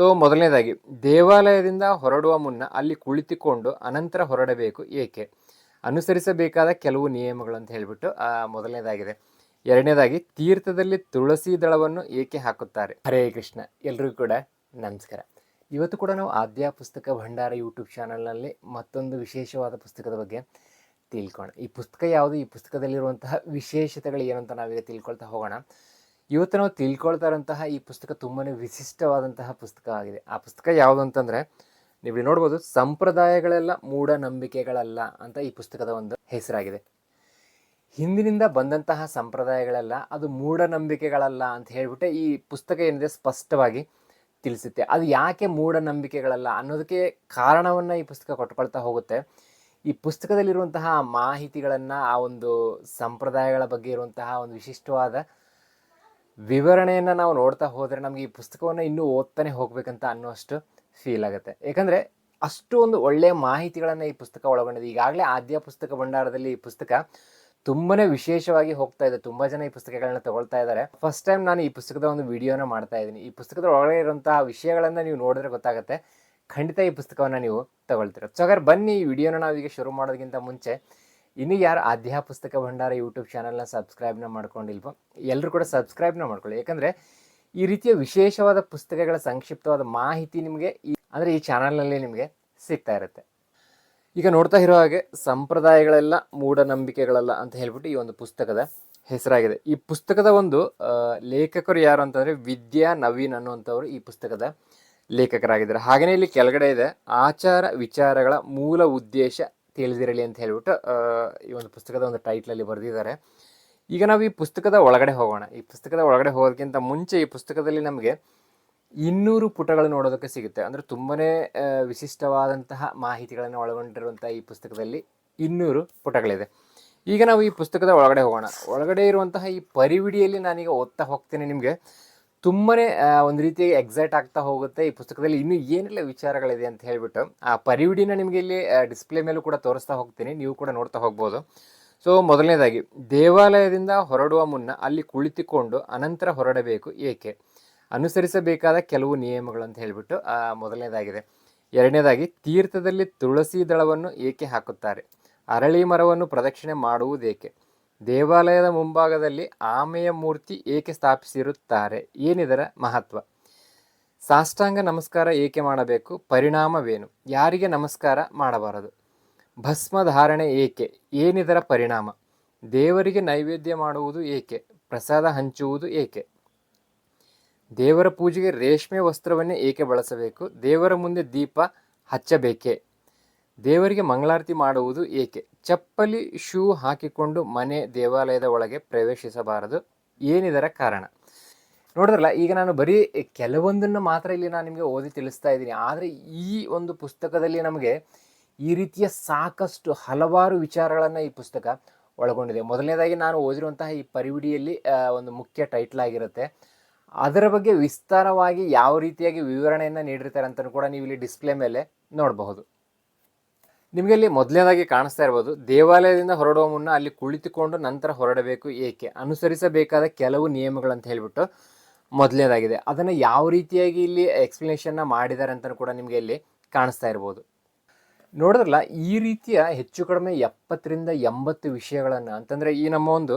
So ಮೊದಲನೇದಾಗಿ, ದೇವಾಲಯದಿಂದ ಹೊರಡುವ ಮುನ್ನ ಅಲ್ಲಿ ಕುಳಿತುಕೊಂಡು ಅನಂತರ ಹೊರಡಬೇಕು ಏಕೆ? ಅನುಸರಿಸಬೇಕಾದ ಕೆಲವು ನಿಯಮಗಳು ಅಂತ ಹೇಳಿಬಿಟ್ಟು ಮೊದಲನೇದಾಗಿದೆ. ಎರಡನೇದಾಗಿ, ತೀರ್ಥದಲ್ಲಿ ತುಳಸಿ ದಳವನ್ನು ಏಕೆ ಹಾಕುತ್ತಾರೆ? ಹರೇ ಕೃಷ್ಣ. ಎಲ್ರಿಗೂ ಕೂಡ ನಮಸ್ಕಾರ. ಇವತ್ತು ಕೂಡ ನಾವು ಆದ್ಯ ಪುಸ್ತಕ ಭಂಡಾರ ಯೂಟ್ಯೂಬ್ ಚಾನಲ್ನಲ್ಲಿ ಮತ್ತೊಂದು ವಿಶೇಷವಾದ ಪುಸ್ತಕದ ಬಗ್ಗೆ ತಿಳ್ಕೋಣ. ಈ ಪುಸ್ತಕ ಯಾವುದು? ಈ ಪುಸ್ತಕದಲ್ಲಿರುವಂತಹ ವಿಶೇಷತೆಗಳು ಏನು ಅಂತ ನಾವೀಗ ತಿಳ್ಕೊಳ್ತಾ ಹೋಗೋಣ. ಇವತ್ತು ನಾವು ತಿಳ್ಕೊಳ್ತಾ ಇರೋಂತಹ ಈ ಪುಸ್ತಕ ತುಂಬಾ ವಿಶಿಷ್ಟವಾದಂತಹ ಪುಸ್ತಕ ಆಗಿದೆ. ಆ ಪುಸ್ತಕ ಯಾವುದು ಅಂತಂದರೆ, ನೀವು ಇಲ್ಲಿ ನೋಡ್ಬೋದು, ಸಂಪ್ರದಾಯಗಳೆಲ್ಲ ಮೂಢನಂಬಿಕೆಗಳಲ್ಲ ಅಂತ ಈ ಪುಸ್ತಕದ ಒಂದು ಹೆಸರಾಗಿದೆ. ಹಿಂದಿನಿಂದ ಬಂದಂತಹ ಸಂಪ್ರದಾಯಗಳೆಲ್ಲ ಅದು ಮೂಢನಂಬಿಕೆಗಳಲ್ಲ ಅಂತ ಹೇಳಿಬಿಟ್ಟೆ ಈ ಪುಸ್ತಕ ಏನಿದೆ ಸ್ಪಷ್ಟವಾಗಿ ತಿಳಿಸುತ್ತೆ. ಅದು ಯಾಕೆ ಮೂಢನಂಬಿಕೆಗಳಲ್ಲ ಅನ್ನೋದಕ್ಕೆ ಕಾರಣವನ್ನು ಈ ಪುಸ್ತಕ ಕೊಟ್ಕೊಳ್ತಾ ಹೋಗುತ್ತೆ. ಈ ಪುಸ್ತಕದಲ್ಲಿರುವಂತಹ ಮಾಹಿತಿಗಳನ್ನು, ಆ ಒಂದು ಸಂಪ್ರದಾಯಗಳ ಬಗ್ಗೆ ಇರುವಂತಹ ಒಂದು ವಿಶಿಷ್ಟವಾದ ವಿವರಣೆಯನ್ನು ನಾವು ನೋಡ್ತಾ ಹೋದರೆ ನಮಗೆ ಈ ಪುಸ್ತಕವನ್ನು ಇನ್ನೂ ಓದ್ತಾನೆ ಹೋಗಬೇಕಂತ ಅನ್ನೋಷ್ಟು ಫೀಲ್ ಆಗುತ್ತೆ. ಯಾಕಂದರೆ ಅಷ್ಟು ಒಂದು ಒಳ್ಳೆಯ ಮಾಹಿತಿಗಳನ್ನು ಈ ಪುಸ್ತಕ ಒಳಗೊಂಡಿದೆ. ಈಗಾಗಲೇ ಆದ್ಯ ಪುಸ್ತಕ ಭಂಡಾರದಲ್ಲಿ ಈ ಪುಸ್ತಕ ತುಂಬಾನೇ ವಿಶೇಷವಾಗಿ ಹೋಗ್ತಾ ಇದೆ. ತುಂಬ ಜನ ಈ ಪುಸ್ತಕಗಳನ್ನ ತಗೊಳ್ತಾ ಇದ್ದಾರೆ ಫಸ್ಟ್ ಟೈಮ್ ನಾನು ಈ ಪುಸ್ತಕದ ಒಂದು ವಿಡಿಯೋನ ಮಾಡ್ತಾ ಇದ್ದೀನಿ. ಈ ಪುಸ್ತಕದ ಒಳಗಡೆ ಇರುವಂತಹ ವಿಷಯಗಳನ್ನು ನೀವು ನೋಡಿದ್ರೆ ಗೊತ್ತಾಗುತ್ತೆ. ಖಂಡಿತ ಈ ಪುಸ್ತಕವನ್ನು ನೀವು ತಗೊಳ್ತೀರ. ಸೊ ಹಾಗಾದ್ರೆ ಬನ್ನಿ ಈ ವಿಡಿಯೋನ ನಾವೀಗ ಶುರು ಮಾಡೋದಕ್ಕಿಂತ ಮುಂಚೆ ಇನ್ನು ಯಾರು ಆದ್ಯಾ ಪುಸ್ತಕ ಭಂಡಾರ ಯೂಟ್ಯೂಬ್ ಚಾನಲ್ನ ಸಬ್ಸ್ಕ್ರೈಬ್ನ ಮಾಡ್ಕೊಂಡಿಲ್ವೋ ಎಲ್ಲರೂ ಕೂಡ ಸಬ್ಸ್ಕ್ರೈಬ್ನ ಮಾಡ್ಕೊಳ್ಳಿ. ಯಾಕಂದರೆ ಈ ರೀತಿಯ ವಿಶೇಷವಾದ ಪುಸ್ತಕಗಳ ಸಂಕ್ಷಿಪ್ತವಾದ ಮಾಹಿತಿ ನಿಮಗೆ ಈ ಅಂದರೆ ಈ ಚಾನಲ್ನಲ್ಲಿ ನಿಮಗೆ ಸಿಗ್ತಾ ಇರುತ್ತೆ. ಈಗ ನೋಡ್ತಾ ಇರೋ ಹಾಗೆ ಸಂಪ್ರದಾಯಗಳೆಲ್ಲ ಮೂಢನಂಬಿಕೆಗಳಲ್ಲ ಅಂತ ಹೇಳ್ಬಿಟ್ಟು ಈ ಒಂದು ಪುಸ್ತಕದ ಹೆಸರಾಗಿದೆ. ಈ ಪುಸ್ತಕದ ಒಂದು ಲೇಖಕರು ಯಾರು ಅಂತಂದರೆ ವಿದ್ಯಾ ನವೀನ್ ಅನ್ನುವಂಥವ್ರು ಈ ಪುಸ್ತಕದ ಲೇಖಕರಾಗಿದ್ದಾರೆ. ಹಾಗೆಯೇ ಇಲ್ಲಿ ಕೆಳಗಡೆ ಇದೆ, ಆಚಾರ ವಿಚಾರಗಳ ಮೂಲ ಉದ್ದೇಶ ತಿಳಿದಿರಲಿ ಅಂತ ಹೇಳ್ಬಿಟ್ಟು ಈ ಒಂದು ಪುಸ್ತಕದ ಒಂದು ಟೈಟ್ಲಲ್ಲಿ ಬರೆದಿದ್ದಾರೆ. ಈಗ ನಾವು ಈ ಪುಸ್ತಕದ ಒಳಗಡೆ ಹೋಗೋಣ. ಈ ಪುಸ್ತಕದ ಒಳಗಡೆ ಹೋಗೋದಕ್ಕಿಂತ ಮುಂಚೆ ಈ ಪುಸ್ತಕದಲ್ಲಿ ನಮಗೆ ಇನ್ನೂರು ಪುಟಗಳು ನೋಡೋದಕ್ಕೆ ಸಿಗುತ್ತೆ. ಅಂದರೆ ತುಂಬನೇ ಆ, ವಿಶಿಷ್ಟವಾದಂತಹ ಮಾಹಿತಿಗಳನ್ನು ಒಳಗೊಂಡಿರುವಂಥ ಈ ಪುಸ್ತಕದಲ್ಲಿ ಇನ್ನೂರು ಪುಟಗಳಿದೆ. ಈಗ ನಾವು ಈ ಪುಸ್ತಕದ ಒಳಗಡೆ ಹೋಗೋಣ. ಒಳಗಡೆ ಇರುವಂತಹ ಈ ಪರಿವಿಡಿಯಲ್ಲಿ ನಾನೀಗ ಓದ್ತಾ ಹೋಗ್ತೇನೆ ನಿಮಗೆ. ತುಂಬನೇ ಒಂದು ರೀತಿಯಾಗಿ ಎಕ್ಸೈಟ್ ಆಗ್ತಾ ಹೋಗುತ್ತೆ ಈ ಪುಸ್ತಕದಲ್ಲಿ. ಇನ್ನೂ ಏನೆಲ್ಲ ವಿಚಾರಗಳಿದೆ ಅಂತ ಹೇಳಿಬಿಟ್ಟು, ಆ, ಪರಿವಿಡಿನ ನಿಮಗೆ ಇಲ್ಲಿ ಡಿಸ್ಪ್ಲೇ ಮೇಲೂ ಕೂಡ ತೋರಿಸ್ತಾ ಹೋಗ್ತೀನಿ. ನೀವು ಕೂಡ ನೋಡ್ತಾ ಹೋಗ್ಬೋದು. ಸೊ ಮೊದಲನೇದಾಗಿ, ದೇವಾಲಯದಿಂದ ಹೊರಡುವ ಮುನ್ನ ಅಲ್ಲಿ ಕುಳಿತುಕೊಂಡು ಅನಂತರ ಹೊರಡಬೇಕು ಏಕೆ? ಅನುಸರಿಸಬೇಕಾದ ಕೆಲವು ನಿಯಮಗಳು ಅಂತ ಹೇಳಿಬಿಟ್ಟು ಮೊದಲನೇದಾಗಿದೆ. ಎರಡನೇದಾಗಿ, ತೀರ್ಥದಲ್ಲಿ ತುಳಸಿ ದಳವನ್ನು ಏಕೆ ಹಾಕುತ್ತಾರೆ? ಅರಳಿ ಮರವನ್ನು ಪ್ರದಕ್ಷಿಣೆ ಮಾಡುವುದೇಕೆ? ದೇವಾಲಯದ ಮುಂಭಾಗದಲ್ಲಿ ಆಮೆಯ ಮೂರ್ತಿ ಏಕೆ ಸ್ಥಾಪಿಸಿರುತ್ತಾರೆ? ಏನಿದರ ಮಹತ್ವ? ಸಾಷ್ಟಾಂಗ ನಮಸ್ಕಾರ ಏಕೆ ಮಾಡಬೇಕು? ಪರಿಣಾಮವೇನು? ಯಾರಿಗೆ ನಮಸ್ಕಾರ ಮಾಡಬಾರದು? ಭಸ್ಮ ಧಾರಣೆ ಏಕೆ? ಏನಿದರ ಪರಿಣಾಮ? ದೇವರಿಗೆ ನೈವೇದ್ಯ ಮಾಡುವುದು ಏಕೆ? ಪ್ರಸಾದ ಹಂಚುವುದು ಏಕೆ? ದೇವರ ಪೂಜೆಗೆ ರೇಷ್ಮೆ ವಸ್ತ್ರವನ್ನೇ ಏಕೆ ಬಳಸಬೇಕು? ದೇವರ ಮುಂದೆ ದೀಪ ಹಚ್ಚಬೇಕೇ? ದೇವರಿಗೆ ಮಂಗಳಾರತಿ ಮಾಡುವುದು ಏಕೆ? ಚಪ್ಪಲಿ ಶೂ ಹಾಕಿಕೊಂಡು ಮನೆ ದೇವಾಲಯದ ಒಳಗೆ ಪ್ರವೇಶಿಸಬಾರದು. ಏನಿದರ ಕಾರಣ? ನೋಡಿದ್ರಲ್ಲ, ಈಗ ನಾನು ಬರೀ ಕೆಲವೊಂದನ್ನು ಮಾತ್ರ ಇಲ್ಲಿ ನಾನು ನಿಮಗೆ ಓದಿ ತಿಳಿಸ್ತಾ ಇದ್ದೀನಿ. ಆದರೆ ಈ ಒಂದು ಪುಸ್ತಕದಲ್ಲಿ ನಮಗೆ ಈ ರೀತಿಯ ಸಾಕಷ್ಟು ಹಲವಾರು ವಿಚಾರಗಳನ್ನು ಈ ಪುಸ್ತಕ ಒಳಗೊಂಡಿದೆ. ಮೊದಲನೇದಾಗಿ ನಾನು ಓದಿರುವಂತಹ ಈ ಪರಿವಿಡಿಯಲ್ಲಿ ಒಂದು ಮುಖ್ಯ ಟೈಟ್ಲ್ ಆಗಿರುತ್ತೆ. ಅದರ ಬಗ್ಗೆ ವಿಸ್ತಾರವಾಗಿ ಯಾವ ರೀತಿಯಾಗಿ ವಿವರಣೆಯನ್ನು ನೀಡಿರ್ತಾರೆ ಅಂತ ಕೂಡ ನೀವು ಇಲ್ಲಿ ಡಿಸ್ಪ್ಲೇ ಮೇಲೆ ನೋಡಬಹುದು. ನಿಮಗೆ ಇಲ್ಲಿ ಮೊದಲನೇದಾಗಿ ಕಾಣಿಸ್ತಾ ಇರ್ಬೋದು, ದೇವಾಲಯದಿಂದ ಹೊರಡುವ ಮುನ್ನ ಅಲ್ಲಿ ಕುಳಿತುಕೊಂಡು ನಂತರ ಹೊರಡಬೇಕು ಏಕೆ? ಅನುಸರಿಸಬೇಕಾದ ಕೆಲವು ನಿಯಮಗಳಂತ ಹೇಳಿಬಿಟ್ಟು ಮೊದಲನೇದಾಗಿದೆ. ಅದನ್ನು ಯಾವ ರೀತಿಯಾಗಿ ಇಲ್ಲಿ ಎಕ್ಸ್ಪ್ಲನೇಷನ್ನ ಮಾಡಿದ್ದಾರೆ ಅಂತ ಕೂಡ ನಿಮಗೆ ಇಲ್ಲಿ ಕಾಣಿಸ್ತಾ ಇರ್ಬೋದು. ನೋಡಿದ್ರಲ್ಲ, ಈ ರೀತಿಯ ಹೆಚ್ಚು ಕಡಿಮೆ ಎಪ್ಪತ್ತರಿಂದ ಎಂಬತ್ತು ವಿಷಯಗಳನ್ನು, ಅಂತಂದರೆ ಈ ನಮ್ಮ ಒಂದು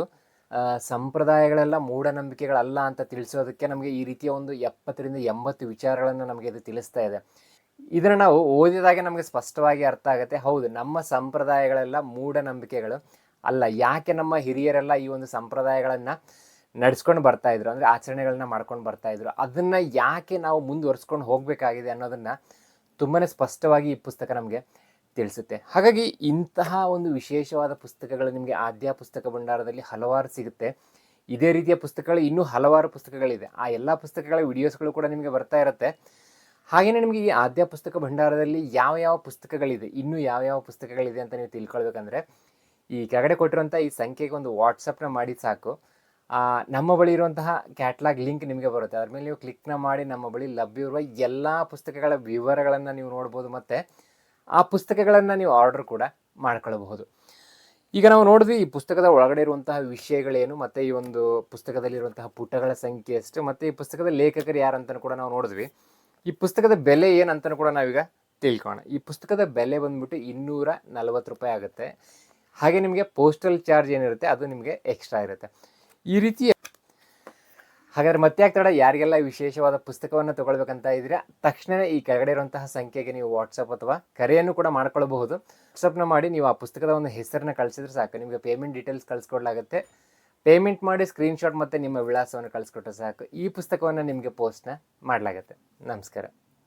ಸಂಪ್ರದಾಯಗಳೆಲ್ಲ ಮೂಢನಂಬಿಕೆಗಳಲ್ಲ ಅಂತ ತಿಳಿಸೋದಕ್ಕೆ ನಮಗೆ ಈ ರೀತಿಯ ಒಂದು ಎಪ್ಪತ್ತರಿಂದ ಎಂಬತ್ತು ವಿಚಾರಗಳನ್ನು ನಮಗೆ ಇದು ತಿಳಿಸ್ತಾ ಇದೆ. ಇದನ್ನು ನಾವು ಓದಿದಾಗೆ ನಮಗೆ ಸ್ಪಷ್ಟವಾಗಿ ಅರ್ಥ ಆಗುತ್ತೆ. ಹೌದು, ನಮ್ಮ ಸಂಪ್ರದಾಯಗಳೆಲ್ಲ ಮೂಢನಂಬಿಕೆಗಳು. ಅಲ್ಲ, ಯಾಕೆ ನಮ್ಮ ಹಿರಿಯರೆಲ್ಲ ಈ ಒಂದು ಸಂಪ್ರದಾಯಗಳನ್ನು ನಡ್ಸ್ಕೊಂಡು ಬರ್ತಾ ಇದ್ರು? ಅಂದರೆ ಆಚರಣೆಗಳನ್ನ ಮಾಡ್ಕೊಂಡು ಬರ್ತಾ ಇದ್ರು. ಅದನ್ನು ಯಾಕೆ ನಾವು ಮುಂದುವರ್ಸ್ಕೊಂಡು ಹೋಗಬೇಕಾಗಿದೆ ಅನ್ನೋದನ್ನು ತುಂಬಾ ಸ್ಪಷ್ಟವಾಗಿ ಈ ಪುಸ್ತಕ ನಮಗೆ ತಿಳಿಸುತ್ತೆ. ಹಾಗಾಗಿ ಇಂತಹ ಒಂದು ವಿಶೇಷವಾದ ಪುಸ್ತಕಗಳು ನಿಮಗೆ ಆದ್ಯ ಪುಸ್ತಕ ಭಂಡಾರದಲ್ಲಿ ಹಲವಾರು ಸಿಗುತ್ತೆ. ಇದೇ ರೀತಿಯ ಪುಸ್ತಕಗಳು ಇನ್ನೂ ಹಲವಾರು ಪುಸ್ತಕಗಳಿದೆ. ಆ ಎಲ್ಲ ಪುಸ್ತಕಗಳ ವಿಡಿಯೋಸ್ಗಳು ಕೂಡ ನಿಮಗೆ ಬರ್ತಾ ಇರುತ್ತೆ. ಹಾಗೆಯೇ ನಿಮಗೆ ಈ ಆದ್ಯ ಪುಸ್ತಕ ಭಂಡಾರದಲ್ಲಿ ಯಾವ ಯಾವ ಪುಸ್ತಕಗಳಿದೆ, ಇನ್ನೂ ಯಾವ ಯಾವ ಪುಸ್ತಕಗಳಿದೆ ಅಂತ ನೀವು ತಿಳ್ಕೊಳ್ಬೇಕಂದ್ರೆ, ಈ ಕೆಳಗಡೆ ಕೊಟ್ಟಿರುವಂಥ ಈ ಸಂಖ್ಯೆಗೆ ಒಂದು ವಾಟ್ಸಪ್ನ ಮಾಡಿ ಸಾಕು. ನಮ್ಮ ಬಳಿ ಇರುವಂತಹ ಕ್ಯಾಟ್ಲಾಗ್ ಲಿಂಕ್ ನಿಮಗೆ ಬರುತ್ತೆ. ಅದ್ರ ಮೇಲೆ ನೀವು ಕ್ಲಿಕ್ನ ಮಾಡಿ ನಮ್ಮ ಬಳಿ ಲಭ್ಯವಿರುವ ಎಲ್ಲ ಪುಸ್ತಕಗಳ ವಿವರಗಳನ್ನು ನೀವು ನೋಡ್ಬೋದು ಮತ್ತು ಆ ಪುಸ್ತಕಗಳನ್ನು ನೀವು ಆರ್ಡರ್ ಕೂಡ ಮಾಡ್ಕೊಳ್ಬಹುದು. ಈಗ ನಾವು ನೋಡಿದ್ವಿ ಈ ಪುಸ್ತಕದ ಒಳಗಡೆ ಇರುವಂತಹ ವಿಷಯಗಳೇನು, ಮತ್ತು ಈ ಒಂದು ಪುಸ್ತಕದಲ್ಲಿರುವಂತಹ ಪುಟಗಳ ಸಂಖ್ಯೆ ಎಷ್ಟು, ಮತ್ತು ಈ ಪುಸ್ತಕದ ಲೇಖಕರು ಯಾರಂತ ಕೂಡ ನಾವು ನೋಡಿದ್ವಿ. ಈ ಪುಸ್ತಕದ ಬೆಲೆ ಏನಂತ ಕೂಡ ನಾವೀಗ ತಿಳ್ಕೋಣ ಈ ಪುಸ್ತಕದ ಬೆಲೆ ಬಂದ್ಬಿಟ್ಟು ಇನ್ನೂರ ನಲವತ್ತು ರೂಪಾಯಿ ಆಗುತ್ತೆ. ಹಾಗೆ ನಿಮಗೆ ಪೋಸ್ಟಲ್ ಚಾರ್ಜ್ ಏನಿರುತ್ತೆ, ಅದು ನಿಮಗೆ ಎಕ್ಸ್ಟ್ರಾ ಇರುತ್ತೆ. ಈ ರೀತಿ ಹಾಗಾದ್ರೆ ಮತ್ತೆ ಆಗ್ತಾಡ ಯಾರಿಗೆಲ್ಲ ವಿಶೇಷವಾದ ಪುಸ್ತಕವನ್ನು ತಗೊಳ್ಬೇಕಂತ ಇದ್ರೆ ತಕ್ಷಣ ಈ ಕೆಳಗಡೆ ಇರುವಂತಹ ಸಂಖ್ಯೆಗೆ ನೀವು ವಾಟ್ಸಪ್ ಅಥವಾ ಕರೆಯನ್ನು ಕೂಡ ಮಾಡ್ಕೊಳ್ಬಹುದು. ವಾಟ್ಸಪ್ನ ಮಾಡಿ ನೀವು ಆ ಪುಸ್ತಕದ ಒಂದು ಹೆಸರನ್ನ ಕಳಿಸಿದ್ರೆ ಸಾಕು. ನಿಮಗೆ ಪೇಮೆಂಟ್ ಡೀಟೇಲ್ಸ್ ಕಳಿಸ್ಕೊಡ್ಲಾಗುತ್ತೆ. ಪೇಮೆಂಟ್ ಮಾಡಿ ಸ್ಕ್ರೀನ್ಶಾಟ್ ಮತ್ತು ನಿಮ್ಮ ವಿಳಾಸವನ್ನು ಕಳಿಸ್ಕೊಟ್ರೆ ಸಾಕು. ಈ ಪುಸ್ತಕವನ್ನು ನಿಮಗೆ ಪೋಸ್ಟ್ನ ಮಾಡಲಾಗುತ್ತೆ. ನಮಸ್ಕಾರ.